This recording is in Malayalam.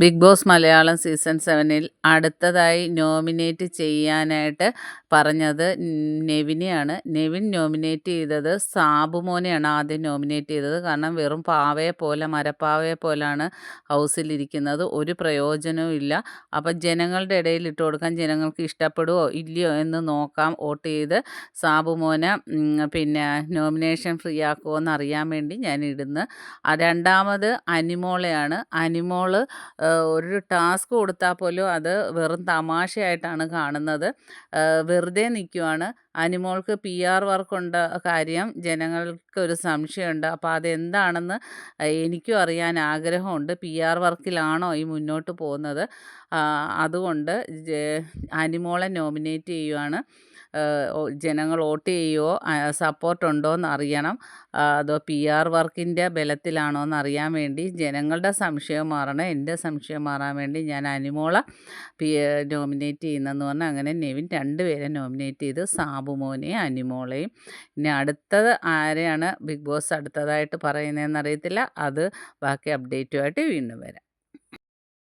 ബിഗ് ബോസ് മലയാളം സീസൺ സെവനിൽ അടുത്തതായി നോമിനേറ്റ് ചെയ്യാനായിട്ട് പറഞ്ഞത് നെവിനെയാണ്. നെവിൻ നോമിനേറ്റ് ചെയ്തത് സാബുമോനെയാണ് ആദ്യം നോമിനേറ്റ് ചെയ്തത്. കാരണം വെറും പാവയെ പോലെ മരപ്പാവയെ പോലാണ് ഹൗസിലിരിക്കുന്നത്. ഒരു പ്രയോജനവും ഇല്ല. അപ്പം ജനങ്ങളുടെ ഇടയിൽ ഇട്ട് കൊടുക്കാൻ ജനങ്ങൾക്ക് ഇഷ്ടപ്പെടുമോ ഇല്ലയോ എന്ന് നോക്കാം വോട്ട് ചെയ്ത് സാബുമോനെ പിന്നെ നോമിനേഷൻ ഫ്രീ ആക്കുമോ എന്ന് അറിയാൻ വേണ്ടി ഞാൻ ഇടുന്നു. രണ്ടാമത് അനിമോളെയാണ്. അനിമോൾ ഒരു ടാസ്ക് കൊടുത്താൽ പോലും അത് വെറും തമാശയായിട്ടാണ് കാണുന്നത്. വെറുതെ നിൽക്കുവാണ് അനിമോൾക്ക് പി ആർ വർക്കുണ്ട് കാര്യം ജനങ്ങൾക്ക് ഒരു സംശയമുണ്ട്. അപ്പോൾ അതെന്താണെന്ന് എനിക്കും അറിയാൻ ആഗ്രഹമുണ്ട്. പി ആർ വർക്കിലാണോ ഈ മുന്നോട്ട് പോകുന്നത്. അതുകൊണ്ട് അനിമോളെ നോമിനേറ്റ് ചെയ്യുവാണ്. ജനങ്ങൾ വോട്ട് ചെയ്യുമോ സപ്പോർട്ടുണ്ടോ എന്ന് അറിയണം. അതോ പി ആർ വർക്കിന്റെ ബലത്തിലാണോ എന്ന് അറിയാൻ വേണ്ടി ജനങ്ങളുടെ സംശയം മാറണം. എന്റെ സംശയം മാറാൻ വേണ്ടി ഞാൻ അനിമോള പി നോമിനേറ്റ് ചെയ്യുന്നതെന്ന് പറഞ്ഞാൽ അങ്ങനെ നെവിൻ രണ്ട് പേരെ നോമിനേറ്റ് ചെയ്ത് സാബുമോനെയും അനിമോളെയും. ഇനി അടുത്തത് ആരെയാണ് ബിഗ് ബോസ് അടുത്തതായിട്ട് പറയുന്നതെന്ന് അറിയത്തില്ല. അത് ബാക്കി അപ്ഡേറ്റുമായിട്ട് വീണ്ടും വരാം.